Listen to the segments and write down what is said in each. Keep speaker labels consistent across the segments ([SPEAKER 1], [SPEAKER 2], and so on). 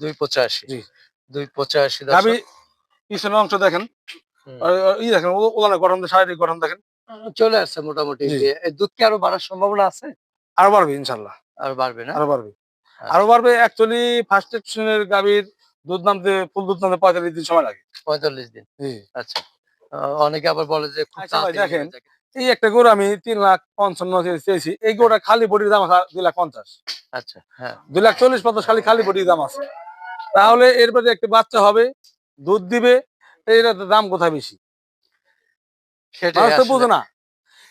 [SPEAKER 1] দুই পঁচাশি। দুই পঁচাশি
[SPEAKER 2] গাবি পিছনের অংশ দেখেন।
[SPEAKER 1] হুম।
[SPEAKER 2] আর আর ই দেখেন ও- গঠন শারীরিক গঠন দেখেন।
[SPEAKER 1] চলে আসছে মোটামুটি। দুধ কি আরও বাড়ার সম্ভাবনা আছে?
[SPEAKER 2] আরও বাড়বে ইনশাল্লাহ।
[SPEAKER 1] আর বাড়বে না?
[SPEAKER 2] আরও বাড়বে।
[SPEAKER 1] আচ্ছা।
[SPEAKER 2] আরও বাড়বে অ্যাকচুয়ালি ফার্স্ট গাবির দুধ নামতে ফুল দুধ নামতে পঁয়তাল্লিশ দিন সময় লাগে।
[SPEAKER 1] পঁয়তাল্লিশ দিন। আচ্ছা। অনেকে আবার বলে যে
[SPEAKER 2] আচ্ছা দেখেন। এই একটা গরু আমি তিন লাখ পঞ্চান্ন চেয়েছি। এই গরুটা খালি বডির দাম আছে দুই লাখ পঞ্চাশ।
[SPEAKER 1] আচ্ছা হ্যাঁ।
[SPEAKER 2] দুই লাখ চল্লিশ পঞ্চাশ খালি খালি বডির দাম আছে। তাহলে এরপরে একটা বাচ্চা হবে দুধ দিবে এটার দাম কোথায় বেশি? বুঝে না।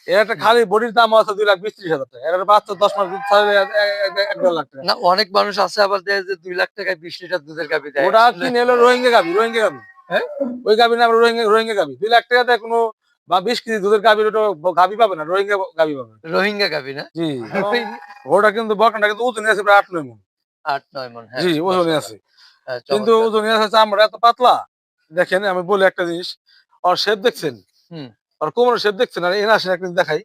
[SPEAKER 2] এর একটা খালি বডির দাম আছে দুই লাখ বিশ হাজার টাকা। এর বাচ্চা দশ মাস দুধ ছাড়লে এক- এক- এক- এক দেড় লাখ টাকা।
[SPEAKER 1] না অনেক মানুষ আছে আবার দেয় যে দুই লাখ টাকায় বিশ লিটার দুধের গাবি দেয়।
[SPEAKER 2] ওটা কিনে এলো? রোহিঙ্গা হ্যাঁ? ওই নাম রোহিঙ্গা দুই লাখ কোনো বা বিশ কেজি দুধের ওটা পাবে না রোহিঙ্গা পাবে
[SPEAKER 1] রোহিঙ্গা গাবি না?
[SPEAKER 2] জি। ওটা কিন্তু বকনাটা কিন্তু ওজনে আছে প্রায় আট নয় মন।
[SPEAKER 1] আট নয় মন হ্যাঁ।
[SPEAKER 2] জি ওজনে আছে। কিন্তু
[SPEAKER 1] চমৎকার।
[SPEAKER 2] ওজনে আছে এত পাতলা। দেখেন আমি বলি একটা জিনিস ওর শেপ দেখছেন। আর কোমরের শেপ দেখছেন? আর এনে আসেন একদিন দেখাই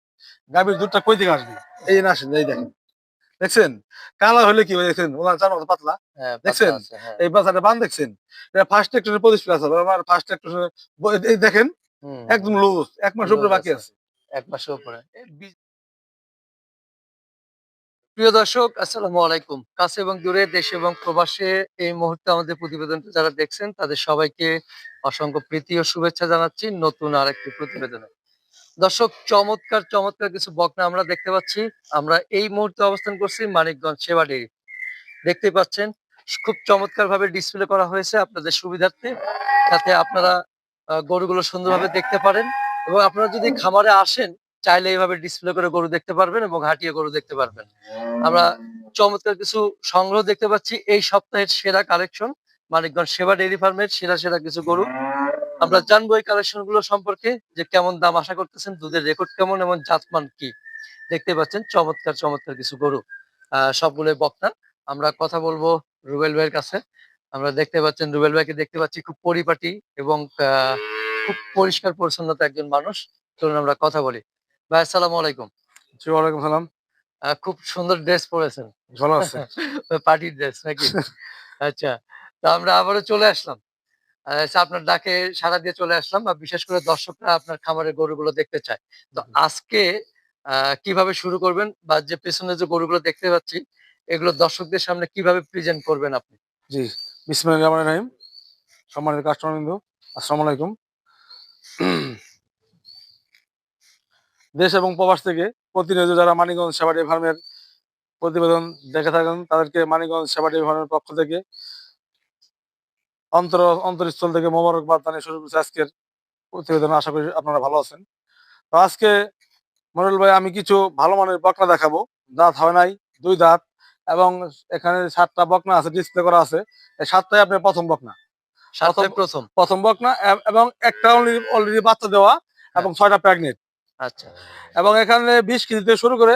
[SPEAKER 2] গাভীর দুধটা কই থেকে আসবে? এই এনে আসেন এই দেখেন। দেখছেন? কালা হলে কি হয় দেখছেন? ওনার তো পাতলা।
[SPEAKER 1] হ্যাঁ,
[SPEAKER 2] দেখছেন?
[SPEAKER 1] হ্যাঁ।
[SPEAKER 2] এই বাচ্চাটা বান দেখছেন? এটা ফার্স্ট একটনের পঁচিশ প্লাস হবে আমার ফার্স্ট দেখেন? একদম লুজ এক মাস উপরে বাকি
[SPEAKER 1] আছে। এক মাসের উপরে। প্রিয় দর্শক আসসালামু আলাইকুম। কাছে এবং দূরে দেশে এবং প্রবাসে এই মুহূর্তে আমাদের প্রতিবেদনটা যারা দেখছেন তাদের সবাইকে অসংখ্য প্রীতি ও শুভেচ্ছা জানাচ্ছি নতুন আরেকটি প্রতিবেদনে। দর্শক চমৎকার চমৎকার কিছু বকনা আমরা দেখতে পাচ্ছি। আমরা এই মুহূর্তে অবস্থান করছি মানিকগঞ্জ সেবা ডেরি দেখতে পাচ্ছেন খুব চমৎকার ভাবে ডিসপ্লে করা হয়েছে আপনাদের সুবিধার্থে যাতে আপনারা গরুগুলো সুন্দরভাবে দেখতে পারেন। এবং আপনারা যদি খামারে আসেন চাইলে এইভাবে ডিসপ্লে করে গরু দেখতে পারবেন এবং হাঁটিয়ে গরু দেখতে পারবেন। আমরা চমৎকার কিছু সংগ্রহ দেখতে পাচ্ছি এই সপ্তাহের সেরা কালেকশন মানিকগঞ্জ সেবা ডেইরি ফার্মের সেরা সেরা কিছু গরু। আমরা জানব এই কালেকশনগুলো সম্পর্কে যে কেমন দাম আশা করতেছেন, দুধের রেকর্ড কেমন এবং জাতমান কি। দেখতে পাচ্ছেন চমৎকার চমৎকার কিছু গরু। সবগুলোই বকনা আমরা কথা বলব রুবেল ভাইয়ের কাছে। আমরা দেখতে পাচ্ছেন, রুবেল ভাইকে দেখতে পাচ্ছি খুব পরিপাটি এবং খুব পরিষ্কার পরিচ্ছন্নতা একজন মানুষ। চলুন আমরা কথা বলি। ভাই আসসালামু আলাইকুম।
[SPEAKER 2] জি ওয়ালাইকুম সালাম।
[SPEAKER 1] খুব সুন্দর ড্রেস পরেছেন।
[SPEAKER 2] ভালো আছে।
[SPEAKER 1] পার্টির ড্রেস নাকি? আচ্ছা তো আমরা আবারও চলে আসলাম। আপনার ডাকে সারা দিয়ে চলে আসলাম আর বিশেষ করে দর্শকরা আপনার খামারের গরুগুলো দেখতে চায়। তো আজকে আহ, কীভাবে শুরু করবেন বা যে পেছনে যে গরুগুলো দেখতে পাচ্ছি এগুলো দর্শকদের সামনে কীভাবে প্রেজেন্ট করবেন আপনি?
[SPEAKER 2] জি বিসমিল্লাহির রহমানির রহিম। সম্মানিত কাস্টমার বিন্দু আসসালামু আলাইকুম। দেশ এবং প্রবাস থেকে প্রতিনিয়ত যারা মানিকগঞ্জ সেবাটি ফার্মের প্রতিবেদন দেখে থাকেন তাদেরকে মানিকগঞ্জ সেবাটি ফার্মের পক্ষ থেকে অন্তর অন্তরস্থল থেকে মোবারকবাদ জানিয়ে শুরু করছি আজকের প্রতিবেদন। আশা করি আপনারা ভালো আছেন। তো আজকে মনিরুল ভাই আমি কিছু ভালো মানের বকনা দেখাবো। দাঁত হয় নাই দুই দাঁত এবং এখানে সাতটা বকনা আছে ডিসপ্লে করা আছে। এই সাতটাই আপনার প্রথম বকনা।
[SPEAKER 1] প্রথম
[SPEAKER 2] প্রথম। বকনা এবং একটা অলরেডি বাচ্চা দেওয়া এবং ছয়টা প্রেগনেন্ট
[SPEAKER 1] আচ্ছা।
[SPEAKER 2] এবং এখানে বিশ কেজি থেকে শুরু করে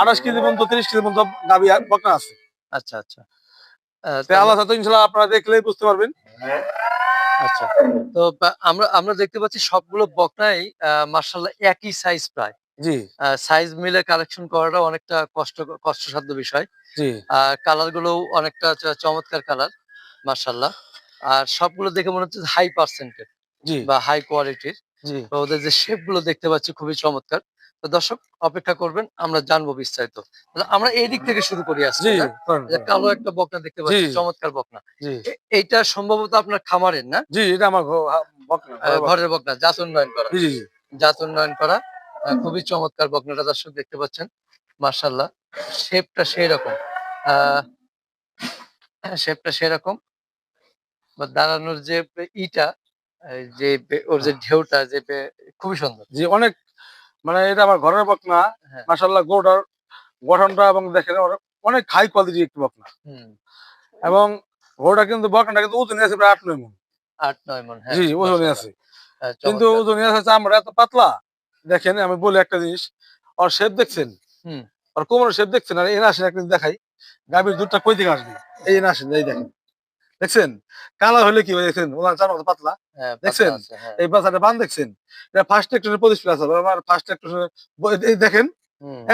[SPEAKER 2] আঠাশ কেজি পর্যন্ত তিরিশ কেজি পর্যন্ত গাবি বকনা আছে।
[SPEAKER 1] আচ্ছা আচ্ছা।
[SPEAKER 2] আল্লাহ সাথে ইনশাল্লাহ আপনারা দেখলেই বুঝতে পারবেন।
[SPEAKER 1] আচ্ছা। তো আমরা আমরা দেখতে পাচ্ছি সবগুলো বকনাই মার্শাল্লাহ একই সাইজ প্রায়।
[SPEAKER 2] জি।
[SPEAKER 1] সাইজ মিলে কালেকশন করাটা অনেকটা কষ্ট কষ্টসাধ্য বিষয়।
[SPEAKER 2] জি।
[SPEAKER 1] আর কালারগুলো অনেকটা চমৎকার কালার মার্শাল্লাহ আর সবগুলো দেখে মনে হচ্ছে হাই পার্সেন্টের
[SPEAKER 2] জি।
[SPEAKER 1] বা হাই কোয়ালিটির
[SPEAKER 2] জি।
[SPEAKER 1] ওদের যে শেপগুলো দেখতে পাচ্ছি খুবই চমৎকার। তো দর্শক অপেক্ষা করবেন আমরা জানব বিস্তারিত। আমরা এই দিক থেকে শুরু করি আজকে
[SPEAKER 2] জি
[SPEAKER 1] না?
[SPEAKER 2] করেন,
[SPEAKER 1] যে
[SPEAKER 2] করেন।
[SPEAKER 1] কালো একটা বকনা দেখতে পাচ্ছি চমৎকার বকনা। এইটা সম্ভবত আপনার খামারের না?
[SPEAKER 2] জি এটা আমার
[SPEAKER 1] ঘরের বকনা। জাত উন্নয়ন করা। জাত উন্নয়ন করা খুবই চমৎকার বকনাটা দর্শক দেখতে পাচ্ছেন মার্শাল্লাহ শেপটা সেই রকম শেপটা সেরকম বা দাঁড়ানোর যে ইটা যে ওর যে ঢেউটা যে খুবই সুন্দর।
[SPEAKER 2] জি অনেক মানে এটা আমার ঘরের বকনা।
[SPEAKER 1] হ্যাঁ।
[SPEAKER 2] মাসাল্লাহ গোটার গঠনটা এবং দেখেন অনেক হাই কোয়ালিটি একটি বকনা।
[SPEAKER 1] হুম।
[SPEAKER 2] এবং ওটা কিন্তু বকনাটা কিন্তু ওজনে আছে প্রায় আট নয় মন।
[SPEAKER 1] আট নয় মন হ্যাঁ
[SPEAKER 2] জি ওজনে আছে।
[SPEAKER 1] হ্যাঁ,
[SPEAKER 2] কিন্তু। ওজনে আছে চামড়া এত পাতলা। দেখেন আমি বলি একটা জিনিস ওর শেপ দেখছেন?
[SPEAKER 1] হুম।
[SPEAKER 2] ওর কোমরের শেপ দেখছেন? আর এনে আসেন একদিন দেখাই। গাভীর দুধটা কই থেকে আসবে? এই এনে আসেন এই দেখেন। দেখছেন? কালা হলে কি দেখছেন? ওনার চামড়া তো পাতলা?
[SPEAKER 1] হ্যাঁ,
[SPEAKER 2] দেখছেন?
[SPEAKER 1] হ্যাঁ।
[SPEAKER 2] এই বাচ্চাটা বান দেখছেন? এটা ফার্স্ট একটনের পঁচিশ প্লাস হবে আমার ফার্স্ট এই দেখেন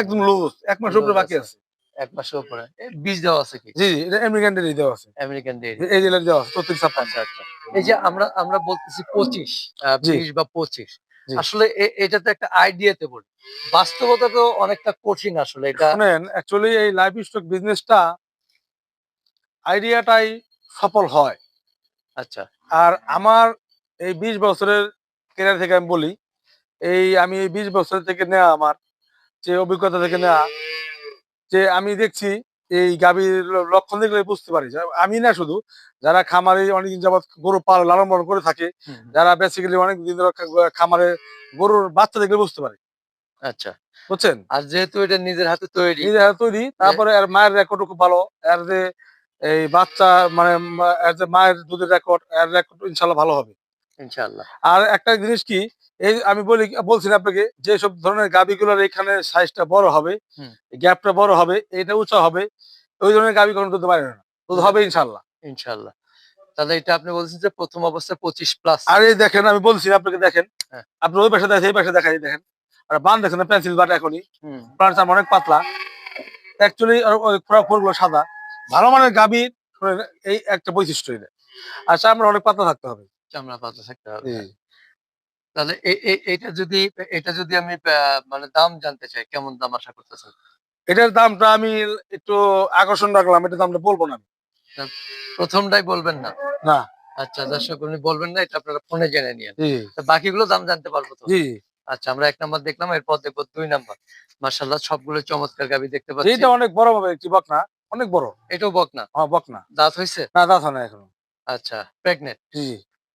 [SPEAKER 2] একদম লুজ এক মাস উপরে বাকি
[SPEAKER 1] আছে। এক মাসের উপরে। বীজ দেওয়া আছে কি?
[SPEAKER 2] জি জি এটা আমেরিকান ডেরি দেওয়া আছে।
[SPEAKER 1] আমেরিকান
[SPEAKER 2] এই জেলার দেওয়া আছে চৌত্রিশ
[SPEAKER 1] আচ্ছা আচ্ছা। এই যে আমরা আমরা বলতেছি পঁচিশ। বিশ বা পঁচিশ। আসলে এটা তো একটা আইডিয়াতে বলি। বাস্তবতা তো অনেকটা কঠিন আসলে এটা
[SPEAKER 2] শুনেন অ্যাকচুয়ালি এই লাইফ স্টক বিজনেসটা আইডিয়াটাই সফল হয়।
[SPEAKER 1] আচ্ছা।
[SPEAKER 2] আর আমার এই বিশ বছরের কেরিয়ার থেকে আমি বলি এই আমি এই বিশ বছর থেকে নেওয়া আমার যে অভিজ্ঞতা থেকে নেওয়া যে আমি দেখছি এই গাভীর লক্ষণ দেখলে বুঝতে পারি। আমি না শুধু যারা খামারে অনেকদিন যাবত গরু পাল লালন পালন করে থাকে যারা বেসিক্যালি অনেক দিন ধরে খামারে গরুর বাচ্চা দেখলে বুঝতে পারে।
[SPEAKER 1] আচ্ছা।
[SPEAKER 2] বুঝছেন?
[SPEAKER 1] আর যেহেতু এটা নিজের হাতে তৈরি
[SPEAKER 2] নিজের হাতে তৈরি তারপরে এর মায়ের রেকর্ড খুব ভালো। এর যে এই বাচ্চা মানে মায়ের দুধের রেকর্ড এর রেকর্ড ইনশাল্লাহ ভালো হবে।
[SPEAKER 1] ইনশাআল্লাহ
[SPEAKER 2] আর একটা জিনিস কি এই আমি বলি বলছি আপনাকে যে সব ধরনের গাবিগুলোর এখানে সাইজটা বড় হবে। গ্যাপটা বড় হবে এটা উঁচা হবে ওই ধরনের গাবি কখনো দুধ পারে না। দুধ হবে ইনশাল্লাহ।
[SPEAKER 1] ইনশাল্লাহ। তাহলে এটা আপনি বলছেন যে প্রথম অবস্থায় পঁচিশ প্লাস
[SPEAKER 2] আর এই দেখেন আমি বলছি আপনাকে দেখেন।
[SPEAKER 1] হ্যাঁ।
[SPEAKER 2] আপনি ওই পাশে দেখেন এই পাশে দেখাই দেখেন। আর বান দেখেন পেন্সিল বাট এখনই। অনেক পাতলা। অ্যাকচুয়ালি খোরাক সাদা। ভালো মানের গাভীর এই একটা বৈশিষ্ট্য এটা। আর চামড়া অনেক পাতলা থাকতে হবে।
[SPEAKER 1] চামড়া পাতা থাকতে হবে। তাহলে এটা যদি এটা যদি আমি মানে দাম জানতে চাই কেমন দাম আশা করতেছেন?
[SPEAKER 2] এটার দামটা আমি একটু আকর্ষণ রাখলাম এটার দামটা বলব না।
[SPEAKER 1] প্রথমটাই বলবেন না?
[SPEAKER 2] না।
[SPEAKER 1] আচ্ছা দর্শক উনি বলবেন না এটা আপনারা ফোনে জেনে তো বাকিগুলো দাম জানতে পারব তো? আচ্ছা আমরা এক নাম্বার দেখলাম এরপর দেখব দুই নাম্বার। মার্শাল্লাহ সবগুলো চমৎকার গাবি দেখতে পাচ্ছি।
[SPEAKER 2] এইটা অনেক বড় হবে একটি বকনা। অনেক বড়।
[SPEAKER 1] এটাও বকনা?
[SPEAKER 2] হ্যাঁ বকনা।
[SPEAKER 1] দাঁত হয়েছে
[SPEAKER 2] না দাঁত হয় না এখনও।
[SPEAKER 1] আচ্ছা প্রেগনেন্ট
[SPEAKER 2] জি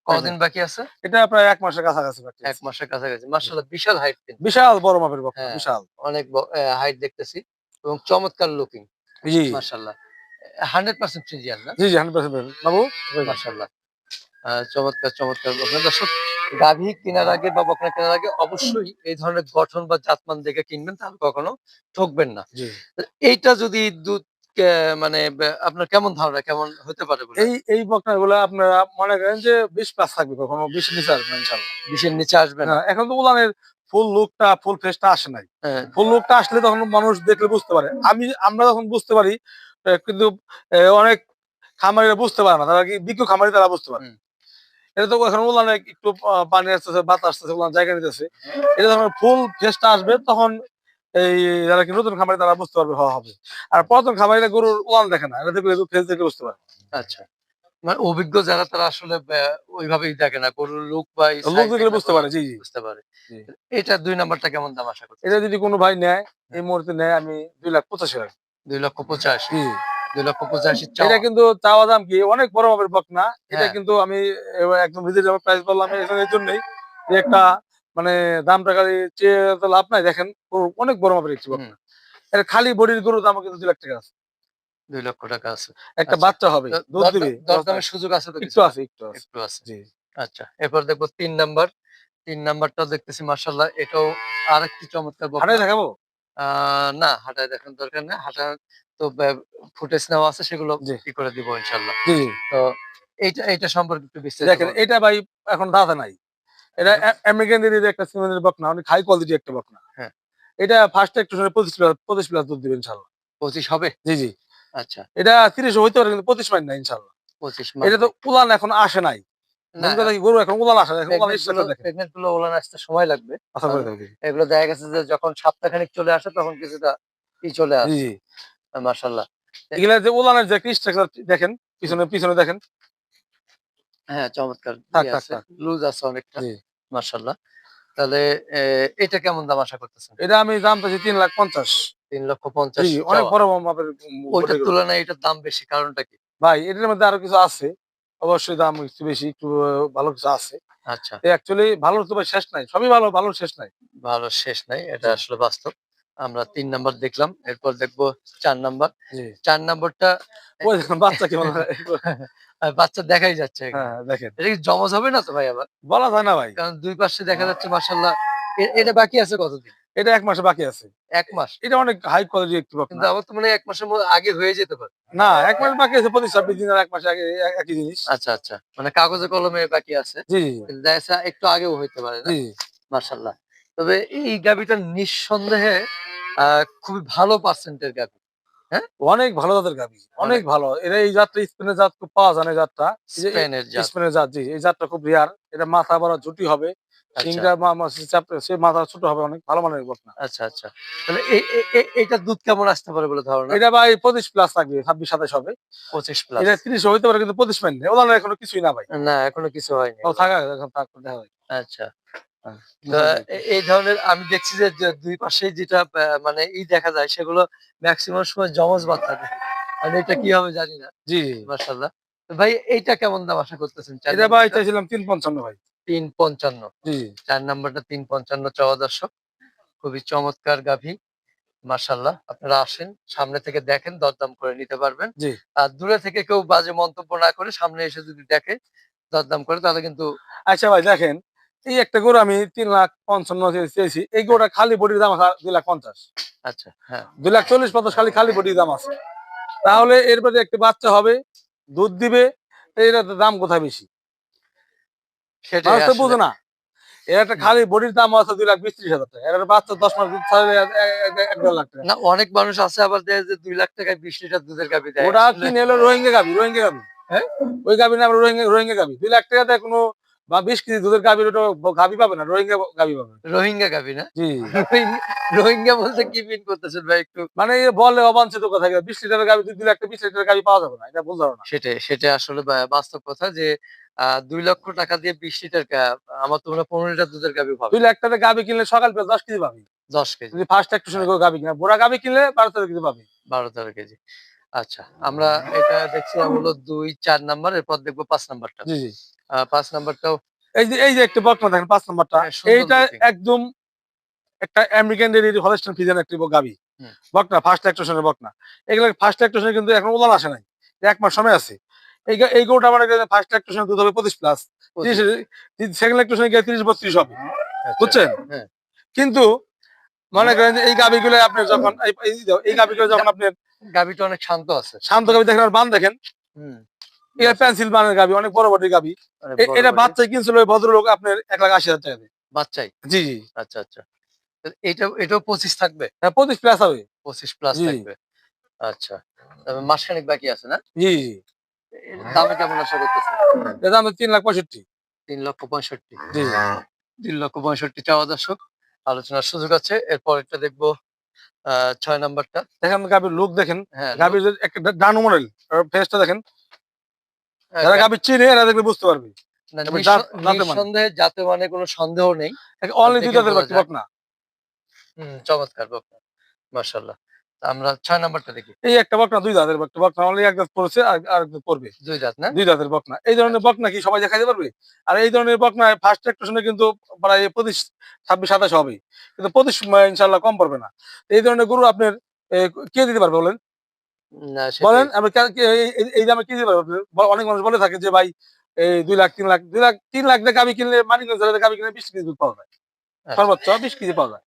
[SPEAKER 1] কদিন বাকি আছে?
[SPEAKER 2] এটা প্রায় এক মাসের কাছাকাছি বাকি
[SPEAKER 1] এক মাসের কাছাকাছি। মার্শাল্লাহ বিশাল হাইট
[SPEAKER 2] বিশাল বড় মাপের বকনা
[SPEAKER 1] হ্যাঁ।
[SPEAKER 2] বিশাল।
[SPEAKER 1] অনেক হাইট দেখতেছি। এবং চমৎকার লুকিং
[SPEAKER 2] জি।
[SPEAKER 1] মার্শাল্লাহ হান্ড্রেড পার্সেন্ট ফ্রিজিয়ান না?
[SPEAKER 2] জি জি হান্ড্রেড পার্সেন্ট বাবু?
[SPEAKER 1] মার্শাল্লাহ আহ, চমৎকার চমৎকার বকনা। দর্শক গাভী কেনার আগে বা বকনা কেনার আগে অবশ্যই এই ধরনের গঠন বা জাতমান দেখে কিনবেন তাহলে কখনো ঠকবেন না। এইটা যদি দুধ মানে আপনার কেমন ধারণা? কেমন হতে পারে
[SPEAKER 2] এই এই বকনা গুলো আপনারা মনে করেন যে বিশ প্লাস থাকবে কখনো বিশ নিচে আসবে না
[SPEAKER 1] বিশের নিচে আসবে না।
[SPEAKER 2] হ্যাঁ, এখন তো উলানের ফুল লুকটা ফুল ফেসটা আসে নাই।
[SPEAKER 1] হ্যাঁ,
[SPEAKER 2] ফুল লুকটা আসলে তখন মানুষ দেখলে বুঝতে পারে। আমি আমরা যখন বুঝতে পারি কিন্তু অনেক খামারিরা বুঝতে পারে না তারা কি বিজ্ঞ খামারি তারা বুঝতে পারে। এটা তো এখন উলানে একটু পানি আসতেছে বাতাস আসতেছে উলান জায়গা নিতেছে। এটা যখন ফুল ফেসটা আসবে তখন এই যারা কি নতুন খামারি তারা বুঝতে পারবে হওয়া হবে। আর পুরাতন খামারিরা গরুর উলান দেখে না এটা দেখলে ফেস দেখলে বুঝতে পারে
[SPEAKER 1] আচ্ছা। মানে অভিজ্ঞ যারা তারা আসলে ওইভাবেই দেখে না। গরুর লুক বা
[SPEAKER 2] লোক দেখলে বুঝতে পারে জি জি।
[SPEAKER 1] বুঝতে পারে। এটা দুই নাম্বারটা কেমন দাম আশা করছি
[SPEAKER 2] এটা যদি কোনো ভাই নেয় এই মুহূর্তে নেয় আমি দুই লাখ পঁচাশি লাখ
[SPEAKER 1] দুই লক্ষ পঁচাশি? দুই লক্ষ পঁচাশি
[SPEAKER 2] এটা কিন্তু চাওয়া দাম কি? অনেক বড় মাপের বকনা এটা
[SPEAKER 1] হ্যাঁ।
[SPEAKER 2] কিন্তু আমি একদম রিজনেবল প্রাইস বললাম এই জন্যই যে একটা মানে দাম টাকা চেয়ে তো লাভ নাই দেখেন অনেক বড় মাপের একটি বকনা। এটা খালি বডির গরুর দাম কিন্তু দুই লাখ টাকা আছে।
[SPEAKER 1] দুই লক্ষ টাকা আছে।
[SPEAKER 2] একটা
[SPEAKER 1] আচ্ছা।
[SPEAKER 2] বাচ্চা হবে দুধ দিবে
[SPEAKER 1] দরদামের সুযোগ আছে তো
[SPEAKER 2] একটু আছে একটু আছে।
[SPEAKER 1] একটু আছে।
[SPEAKER 2] জি।
[SPEAKER 1] আচ্ছা এরপর দেখব তিন নাম্বার। তিন নাম্বারটা দেখতেছি মার্শাল্লাহ এটাও আরেকটি চমৎকার বকনা।
[SPEAKER 2] হাটাই দেখাবো?
[SPEAKER 1] আহ, না হাঁটায় দেখার দরকার নেই। হাঁটা তো ফুটেজ নেওয়া আছে সেগুলো। কি করে দিব ইনশাল্লাহ
[SPEAKER 2] জি। জি
[SPEAKER 1] তো এইটা এইটা সম্পর্কে একটু বিস্তারিত
[SPEAKER 2] দেখেন এটা ভাই এখন দাদা নাই। এটা আমেরিকান একটা সিমেন্টের বকনা অনেক হাই কোয়ালিটি একটা বকনা।
[SPEAKER 1] হ্যাঁ।
[SPEAKER 2] এটা ফার্স্ট একটু শুনে পঁচিশ প্লাস পঁচিশ প্লাস দুধ ইনশাল্লাহ।
[SPEAKER 1] পঁচিশ হবে?
[SPEAKER 2] জি জি।
[SPEAKER 1] আচ্ছা।
[SPEAKER 2] এটা তিরিশ হইতে পারে কিন্তু পঁচিশ পাইন না ইনশাল্লাহ।
[SPEAKER 1] পঁচিশ
[SPEAKER 2] এটা তো উলান এখন আসে নাই।
[SPEAKER 1] না।
[SPEAKER 2] গরু এখন উলান আসে না,
[SPEAKER 1] প্রেগনেন্টগুলো আসতে সময় লাগবে।
[SPEAKER 2] দেখি
[SPEAKER 1] এগুলো দেখা গেছে যে যখন সপ্তাহখানিক চলে আসে তখন কিছুটা ই চলে আসে।
[SPEAKER 2] জি
[SPEAKER 1] মার্শাল্লাহ
[SPEAKER 2] এগুলা যে উলানের যে স্ট্রাকচার দেখেন পিছনে পিছনে দেখেন।
[SPEAKER 1] হ্যাঁ চমৎকার। লুজ আছে অনেকটা। মার্শাল্লাহ তাহলে এটা কেমন দাম আশা করতেছেন?
[SPEAKER 2] এটা আমি দাম পাচ্ছি তিন লাখ পঞ্চাশ।
[SPEAKER 1] তিন লক্ষ পঞ্চাশ
[SPEAKER 2] অনেক। বড় মাপের
[SPEAKER 1] ওইটার তুলনায় এটার দাম বেশি কারণটা কি?
[SPEAKER 2] ভাই এটার মধ্যে আরও কিছু আছে। অবশ্যই দাম একটু বেশি একটু ভালো কিছু আছে।
[SPEAKER 1] আচ্ছা।
[SPEAKER 2] অ্যাকচুয়ালি ভালো তো শেষ নাই সবই ভালো ভালো শেষ নাই।
[SPEAKER 1] ভালো শেষ নাই এটা আসলে বাস্তব। আমরা তিন নাম্বার দেখলাম এরপর দেখব চার নাম্বার। চার নাম্বারটা
[SPEAKER 2] বাচ্চা কেমন
[SPEAKER 1] বাচ্চা দেখাই যাচ্ছে
[SPEAKER 2] হ্যাঁ দেখেন।
[SPEAKER 1] এটা কি জমজ হবে না তো ভাই আবার?
[SPEAKER 2] বলা যায় না ভাই।
[SPEAKER 1] কারণ দুই পাশে দেখা যাচ্ছে মার্শাল্লাহ এটা বাকি আছে কতদিন?
[SPEAKER 2] এটা এক মাসে বাকি আছে।
[SPEAKER 1] এক মাস।
[SPEAKER 2] এটা অনেক হাই কোয়ালিটি একটু
[SPEAKER 1] কিন্তু তো মানে এক মাসের মধ্যে আগে হয়ে যেতে পারে।
[SPEAKER 2] না এক মাস বাকি আছে ছাব্বিশ দিন আর এক মাস আগে এক- একই জিনিস।
[SPEAKER 1] আচ্ছা আচ্ছা। মানে কাগজে কলমে বাকি আছে।
[SPEAKER 2] জি।
[SPEAKER 1] একটু আগেও হইতে পারে
[SPEAKER 2] জি।
[SPEAKER 1] মার্শাল্লাহ তবে এই গাবিটা নিঃসন্দেহে খুবই ভালো পার্সেন্টের গাবি। হ্যাঁ?
[SPEAKER 2] অনেক ভালো জাতের গাবি। অনেক। ভালো। এরা এই জাতটা স্পেনের জাত খুব পাওয়া যায় না জাতটা।
[SPEAKER 1] স্পেনের জাত।
[SPEAKER 2] জি এই জাতটা খুব রিয়ার এটা মাথা বড় ঝুটি হবে।
[SPEAKER 1] আচ্ছা।
[SPEAKER 2] সিংটা সে মাথা ছোট হবে অনেক। ভালো মানের বকনা
[SPEAKER 1] আচ্ছা আচ্ছা। তাহলে এ- এ- এ- দুধ কেমন আসতে পারে বলে ধারণা?
[SPEAKER 2] এটা ভাই পঁচিশ প্লাস থাকবে ছাব্বিশ সাতাশ হবে।
[SPEAKER 1] পঁচিশ প্লাস
[SPEAKER 2] এটা তিরিশ হইতে পারে কিন্তু পঁচিশ পাইনি ওলার এখনও কিছুই না ভাই।
[SPEAKER 1] না এখনও কিছু হয়নি।
[SPEAKER 2] ও থাকা এখন থাক দেখা হয়
[SPEAKER 1] আচ্ছা। এই ধরনের আমি দেখছি যে দুই পাশে যেটা মানে ই দেখা যায় সেগুলো ম্যাক্সিমাম সময় জমজ বাচ্চা দেয়। আর এটা কি হবে জানি না।
[SPEAKER 2] জি।
[SPEAKER 1] মাশাল্লাহ ভাই এইটা কেমন দাম আশা করতেছেন?
[SPEAKER 2] এটা ভাই চাইছিলাম তিন পঞ্চান্ন ভাই।
[SPEAKER 1] তিন পঞ্চান্ন।
[SPEAKER 2] জি।
[SPEAKER 1] চার নাম্বারটা তিন পঞ্চান্ন চাওয়া দর্শক। খুবই চমৎকার গাভী। মাশাল্লাহ আপনারা আসেন সামনে থেকে দেখেন দরদাম করে নিতে পারবেন।
[SPEAKER 2] জি।
[SPEAKER 1] আর দূরে থেকে কেউ বাজে মন্তব্য না করে সামনে এসে যদি দেখে দরদাম করে তাহলে কিন্তু
[SPEAKER 2] আচ্ছা ভাই দেখেন এই একটা গরু আমি তিন লাখ পঞ্চান্ন চেয়েছি। এই গরুটা খালি বডির দাম আছে দুই লাখ পঞ্চাশ।
[SPEAKER 1] আচ্ছা হ্যাঁ।
[SPEAKER 2] দুই লাখ চল্লিশ পঞ্চাশ খালি খালি বডির দাম আছে। তাহলে এর মধ্যে একটা বাচ্চা হবে দুধ দিবে এর দাম কোথায় বেশি? বুঝে না। এর একটা খালি বডির দাম আছে দুই লাখ বিশ ত্রিশ হাজার টাকা। এর বাচ্চা দশ মাস দুধ ছাড়লে এক- দেড় লাখ টাকা।
[SPEAKER 1] না অনেক মানুষ আছে আবার দেয় যে দুই লাখ টাকায় বিশ লিটার দুধের গাভী দেয়।
[SPEAKER 2] ওটা
[SPEAKER 1] আসলে
[SPEAKER 2] কিনে এলো রোহিঙ্গা গাবি রোহিঙ্গা গাবি
[SPEAKER 1] হ্যাঁ?
[SPEAKER 2] ওই গাবি না রোহিঙ্গা রোহিঙ্গা গাবি দুই লাখ টাকা দেয় কোনো বা বিশ কেজি দুধের গাবি ওটা গাবি পাবে না রোহিঙ্গা গাবি পাবে
[SPEAKER 1] রোহিঙ্গা গাভী না?
[SPEAKER 2] জি।
[SPEAKER 1] রোহিঙ্গা- বলতে কি মিন করতেছেন ভাই একটু?
[SPEAKER 2] মানে বলে অবাঞ্ছিত কথা বিশ লিটারের গাবি দুই লাখ বিশ লিটারের গাবি পাওয়া যাবে না এটা পারো না
[SPEAKER 1] সেটাই সেটাই আসলে বাস্তব কথা যে আহ, দুই লক্ষ টাকা দিয়ে বিশ লিটার আমার তো মনে পনেরো লিটার দুধের গাভী পাবে।
[SPEAKER 2] দুই লাখ টাকা গাবি কিনলে সকাল পেয়ে দশ কেজি পাবি।
[SPEAKER 1] দশ কেজি।
[SPEAKER 2] ফার্স্ট একটু শুনে গাবি কিনা বুড়া গাবি কিনলে বারো তেরো কেজি পাবি।
[SPEAKER 1] বারো তেরো কেজি। আচ্ছা আমরা এটা দেখছিলাম হলো দুই চার নাম্বার এরপর দেখব পাঁচ নাম্বারটা।
[SPEAKER 2] জি জি।
[SPEAKER 1] পাঁচ নাম্বারটাও
[SPEAKER 2] এই যে এই যে একটা বকনা দেখেন পাঁচ নম্বরটা।
[SPEAKER 1] হ্যাঁ,
[SPEAKER 2] এইটা একদম একটা আমেরিকান ডেরি হলস্টন ফিজেন একটি গাবি। বকনা ফার্স্ট অ্যাক্টেশনের বকনা এগুলো ফার্স্ট অ্যাক্টেশনে কিন্তু এখন উলান আসে নাই। এক মাস সময় আছে। এই এই গরুটা আমার ফার্স্ট অ্যাক্টেশনে দুধ হবে পঁচিশ প্লাস। সেকেন্ড অ্যাক্টেশনে গিয়ে তিরিশ বত্রিশ হবে।
[SPEAKER 1] আচ্ছা,
[SPEAKER 2] বুঝছেন?
[SPEAKER 1] হ্যাঁ।
[SPEAKER 2] কিন্তু মনে করেন যে এই গাবিগুলো আপনি যখন এই গাবিগুলো যখন আপনি
[SPEAKER 1] গাভীটা অনেক শান্ত আছে।
[SPEAKER 2] শান্ত গাবি দেখেন আর বান দেখেন।
[SPEAKER 1] হুম।
[SPEAKER 2] এটা পেন্সিল বানের গাবি অনেক বড় বড় গাবি এটা। বাচ্চা কিনছিল ওই ভদ্রলোক আপনার এক লাখ আশি হাজার টাকা দিয়ে।
[SPEAKER 1] বাচ্চাই
[SPEAKER 2] জি জি।
[SPEAKER 1] আচ্ছা আচ্ছা। এটা এটাও পঁচিশ থাকবে?
[SPEAKER 2] হ্যাঁ পঁচিশ প্লাস হবে।
[SPEAKER 1] পঁচিশ প্লাস। থাকবে। আচ্ছা। তবে মাসখানেক বাকি আছে না?
[SPEAKER 2] জি জি।
[SPEAKER 1] দামে কেমন আশা করতেছে
[SPEAKER 2] এর দাম তিন লাখ পঁয়ষট্টি।
[SPEAKER 1] তিন লক্ষ পঁয়ষট্টি।
[SPEAKER 2] জি।
[SPEAKER 1] তিন লক্ষ পঁয়ষট্টি চাওয়া দর্শক আলোচনার সুযোগ আছে। এরপর এটা দেখব। ছয় নাম্বারটা।
[SPEAKER 2] দেখেন গাভীর লুক দেখেন।
[SPEAKER 1] হ্যাঁ
[SPEAKER 2] গাবির একটা ডানো মডেল ফেসটা দেখেন।
[SPEAKER 1] হ্যাঁ,
[SPEAKER 2] যারা গাভীর চিনে এরা দেখলে বুঝতে পারবে। সন্দেহ মানে।
[SPEAKER 1] নিঃসন্দেহে যাতে মানে কোনো সন্দেহ নেই।
[SPEAKER 2] অনলি দুই দাঁতের
[SPEAKER 1] বোঝা
[SPEAKER 2] বকনা
[SPEAKER 1] হুম, চমৎকার বকনা আমরা ছয় নাম্বারটা দেখি।
[SPEAKER 2] এই একটা বকনা দুই দাঁতের একটা বকনা অনলি এক দাঁত পড়ছে আর এক দাঁত পড়বে।
[SPEAKER 1] দুই দাঁত না?
[SPEAKER 2] দুই দাঁতের বকনা। এই ধরনের বকনা কি সবাই দেখাইতে পারবে? আর এই ধরনের বকনা ফার্স্ট অ্যাক্টেশনে কিন্তু প্রায় পঁচিশ ছাব্বিশ সাতাশ হবে কিন্তু পঁচিশ ইনশাল্লাহ কম পড়বে না। এই ধরনের গরু আপনার কে দিতে পারবে বলেন? বলেন এই- দামে কি দিতে পারব? অনেক মানুষ বলে থাকে যে ভাই এই দুই লাখ তিন লাখ দুই লাখ তিন লাখ দিয়ে গাবি কিনলে মানিকগঞ্জ গাবি কিনলে বিশ কেজি দুধ পাওয়া যায়।
[SPEAKER 1] আচ্ছা।
[SPEAKER 2] সর্বোচ্চ বিশ কেজি পাওয়া যায়।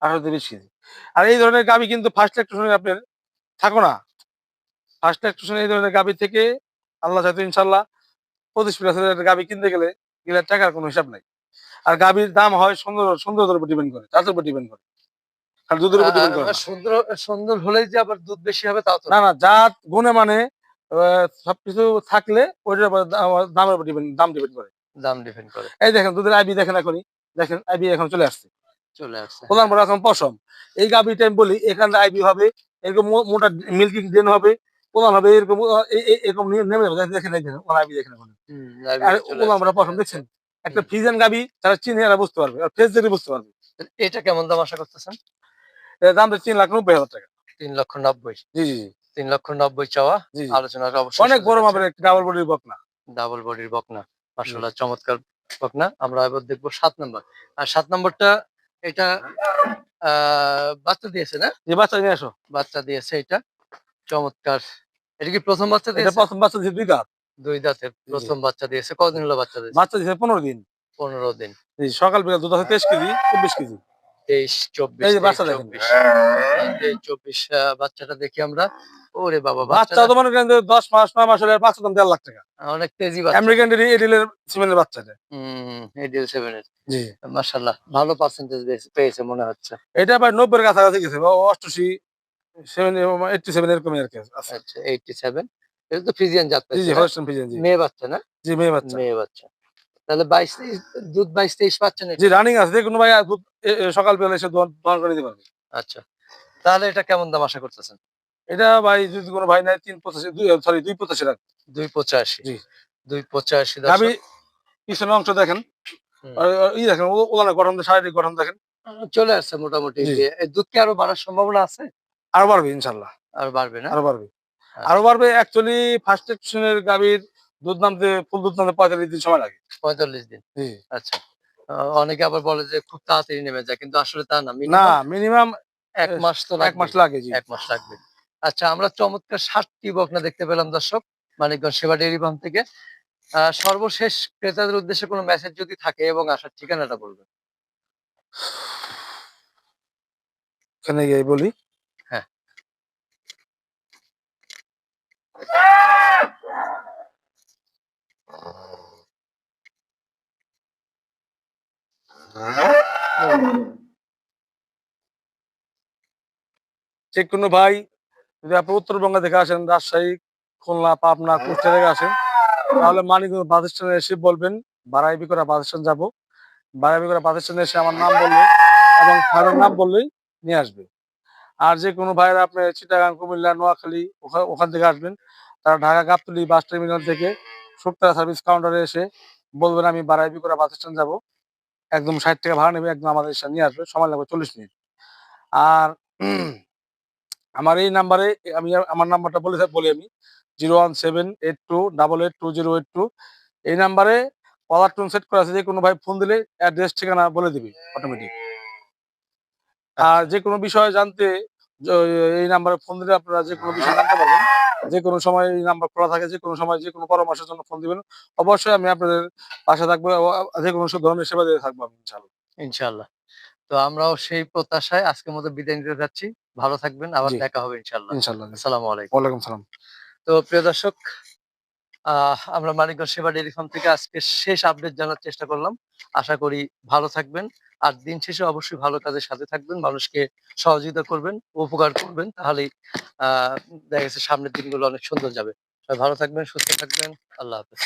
[SPEAKER 2] আঠারো থেকে বিশ কেজি। আর এই ধরনের গাবি কিন্তু ফার্স্ট অ্যাক্টেশনে আপনার থাকো না। ফার্স্ট অ্যাক্টেশনে এই ধরনের গাবি থেকে আল্লাহ চাইতো ইনশাল্লাহ পঁচিশ গাবি কিনতে গেলে গেলে টাকার কোনো হিসাব নাই। আর গাবির দাম হয় সুন্দর সুন্দরতার উপর ডিপেন্ড করে চাষের উপর ডিপেন্ড করে। আর দুধের উপর ডিপেন্ড করে
[SPEAKER 1] সুন্দর সুন্দর হলেই যে আবার দুধ বেশি হবে তাও না।
[SPEAKER 2] না না জাত গুণে মানে সবকিছু থাকলে ওইটার উপর দা- দামের উপর ডিপেন্ড দাম ডিপেন্ড করে।
[SPEAKER 1] দাম ডিপেন্ড করে।
[SPEAKER 2] এই দেখেন দুধের আইবি দেখেন এখনই। দেখেন আইবি এখন চলে আসছে।
[SPEAKER 1] চলে আসছে।
[SPEAKER 2] প্রধান এখন পশম। এই গাবি টাইম বলি এখানে আইবি হবে এরকম মোটা মিল্কিং ডেন হবে প্রধান হবে এরকম এরকম নেমে যাবে। দেখেন দেখেন এই আইবি দেখেন এখন। আর প্রধান বড় পশম দেখছেন? একটা ফিজেন গাবি যারা চিনে এরা বুঝতে পারবে। আর দেখে বুঝতে পারবে।
[SPEAKER 1] এটা কেমন দাম আশা করতেছেন?
[SPEAKER 2] এর দাম তিন লাখ নব্বই হাজার টাকা।
[SPEAKER 1] তিন লক্ষ নব্বই।
[SPEAKER 2] জি জি
[SPEAKER 1] তিন লক্ষ নব্বই চাওয়া। আলোচনার অবশ্যই
[SPEAKER 2] অনেক বড় মাপের ডাবল বডির বকনা।
[SPEAKER 1] ডাবল বডির বকনা। মাসাল্লাহ চমৎকার বকনা। আমরা এবার দেখব সাত নম্বর। আর সাত নম্বরটা এটা বাচ্চা দিয়েছে না?
[SPEAKER 2] যে বাচ্চা নিয়ে আসো।
[SPEAKER 1] বাচ্চা দিয়েছে এটা। চমৎকার। এটা কি প্রথম বাচ্চা দিয়েছে?
[SPEAKER 2] প্রথম বাচ্চা দিয়েছে দুই দাঁত।
[SPEAKER 1] দুই দাঁতের প্রথম বাচ্চা দিয়েছে। কদিন হলো বাচ্চা দিয়েছে?
[SPEAKER 2] বাচ্চা দিয়েছে পনেরো দিন।
[SPEAKER 1] পনেরো দিন।
[SPEAKER 2] সকাল বিকাল দুধ আছে তেইশ কেজি চব্বিশ কেজি।
[SPEAKER 1] তেইশ চব্বিশ চব্বিশ। বাচ্চাটা দেখি আমরা। ওরে বাবা
[SPEAKER 2] বাচ্চা তো মনে করেন দশ মাস নয় মাস হলে বাচ্চা দাম দেড় লাখ টাকা।
[SPEAKER 1] অনেক তেজি বাচ্চা।
[SPEAKER 2] আমেরিকান এডিলের সিমেন্টের বাচ্চাটা
[SPEAKER 1] হম এডিএল সেভেন এর।
[SPEAKER 2] জি।
[SPEAKER 1] মাসাল্লাহ ভালো পার্সেন্টেজ পেয়েছে মনে হচ্ছে।
[SPEAKER 2] এটা প্রায় নব্বই কাছাকাছি গেছে অষ্টআশি সেভেন এইটটি সেভেন এরকমই আর কি
[SPEAKER 1] আচ্ছা এইটটি সেভেন এটা তো ফ্রিজিয়ান জাত
[SPEAKER 2] জি
[SPEAKER 1] না?
[SPEAKER 2] হলস্টেইন ফ্রিজিয়ান জি।
[SPEAKER 1] মেয়ে বাচ্চা না?
[SPEAKER 2] জি মেয়ে বাচ্চা।
[SPEAKER 1] মেয়ে বাচ্চা। তাহলে বাইশ তেইশ দুধ বাইশ তেইশ পাচ্ছেন এটা?
[SPEAKER 2] জি রানিং আছে। যে কোনো ভাই দুধ- এ- এ সকাল বেলা এসে দোয়ান করে দিতে পারবে।
[SPEAKER 1] আচ্ছা। তাহলে এটা কেমন দাম আশা করতেছেন?
[SPEAKER 2] এটা ভাই যদি কোনো ভাই নাই তিন পঁচাশি দুই সরি দুই পঁচাশি রাখ।
[SPEAKER 1] দুই পঁচাশি। দুই পঁচাশি দর্শক।
[SPEAKER 2] পিছনের অংশ দেখেন। ই দেখেন ও- গঠন শারীরিক গঠন দেখেন।
[SPEAKER 1] চলে আসছে মোটামুটি। এই দুধ কি আরও বাড়ার সম্ভাবনা আছে?
[SPEAKER 2] আরও বাড়বে ইনশাল্লাহ।
[SPEAKER 1] আর বাড়বে না?
[SPEAKER 2] আরও বাড়বে।
[SPEAKER 1] আচ্ছা।
[SPEAKER 2] আরও বাড়বে অ্যাকচুয়ালি ফার্স্ট এক্সনের গাবির দুধ নামতে ফুল দুধ নামতে পঁয়তাল্লিশ দিন সময় লাগে।
[SPEAKER 1] পঁয়তাল্লিশ দিন। আচ্ছা। অনেকে আবার বলে যে খুব তাড়াতাড়ি নেমে যায় কিন্তু আসলে তা না।
[SPEAKER 2] না মিনিমাম
[SPEAKER 1] এক মাস তো
[SPEAKER 2] এক মাস লাগে
[SPEAKER 1] এক মাস লাগবে। আচ্ছা আমরা চমৎকার ষাটটি বকনা দেখতে পেলাম দর্শক। মানিকগঞ্জ সেবা ডেয়ারি ফার্ম থেকে। সর্বশেষ ক্রেতাদের উদ্দেশ্যে কোনো মেসেজ যদি থাকে এবং আসার ঠিকানাটা বলবেন।
[SPEAKER 2] এখানে গিয়ে বলি।
[SPEAKER 1] হ্যাঁ।
[SPEAKER 2] যে কোনো ভাই যদি আপনি উত্তরবঙ্গে থেকে আসেন, রাজশাহী, খুলনা, পাবনা, কুষ্টিয়া থেকে আসেন, তাহলে মানিকগঞ্জ বাস স্ট্যান্ডে এসে বলবেন, বারাইবি করা বাস স্ট্যান্ড যাব। বারাইবি করা বাস স্ট্যান্ডে এসে আমার নাম বললে এবং ফার্মের নাম বললেই নিয়ে আসবে। আর যে কোনো ভাইরা আপনি চিটাগাং, কুমিল্লা, নোয়াখালী ওখান থেকে আসবেন, তারা ঢাকা, গাবতলি বাস টার্মিনাল থেকে শুক্তারা সার্ভিস কাউন্টারে এসে বলবেন, আমি বারাইবি করা বাস স্ট্যান্ড যাব। একদম ষাট টাকা ভাড়া নেবে, একদম আমাদের এসে নিয়ে আসবে। সময় লাগবে চল্লিশ মিনিট। আর আমার এই নাম্বারে আমি আমার নাম্বারটা বলে বলি আমি zero one seven eight two double eight two zero eight two এই নাম্বারে কলার টোন সেট করা আছে, যে কোনো ভাই ফোন দিলে অ্যাড্রেস ঠিকানা বলে দিবি অটোমেটিক আর যে কোনো বিষয় জানতে এই নাম্বারে ফোন দিলে আপনারা যে কোনো বিষয় জানতে পারবেন, যে কোনো সময় এই নাম্বার খোলা থাকে, যে কোনো সময় যে কোনো পরামর্শের জন্য ফোন দিবেন, অবশ্যই আমি আপনাদের পাশে থাকব যে কোনো ধরনের সেবা দিয়ে থাকব আমি ইনশাল্লাহ
[SPEAKER 1] ইনশাল্লাহ তো আমরাও সেই প্রত্যাশায় আজকের মতো বিদায় নিতে যাচ্ছি। ভালো থাকবেন আবার দেখা হবে ইনশাল্লাহ
[SPEAKER 2] ইনশাল্লাহ
[SPEAKER 1] আসসালামু আলাইকুম।
[SPEAKER 2] ওয়ালাইকুম সালাম।
[SPEAKER 1] তো প্রিয় দর্শক আমরা মানিকগঞ্জ সেবা ডেয়ারি ফার্ম থেকে আজকে শেষ আপডেট জানার চেষ্টা করলাম। আশা করি ভালো থাকবেন। আর দিন শেষে অবশ্যই ভালো কাজের সাথে থাকবেন মানুষকে সহযোগিতা করবেন উপকার করবেন তাহলেই আহ দেখা গেছে সামনের দিনগুলো অনেক সুন্দর যাবে। ভালো থাকবেন সুস্থ থাকবেন। আল্লাহ হাফেজ।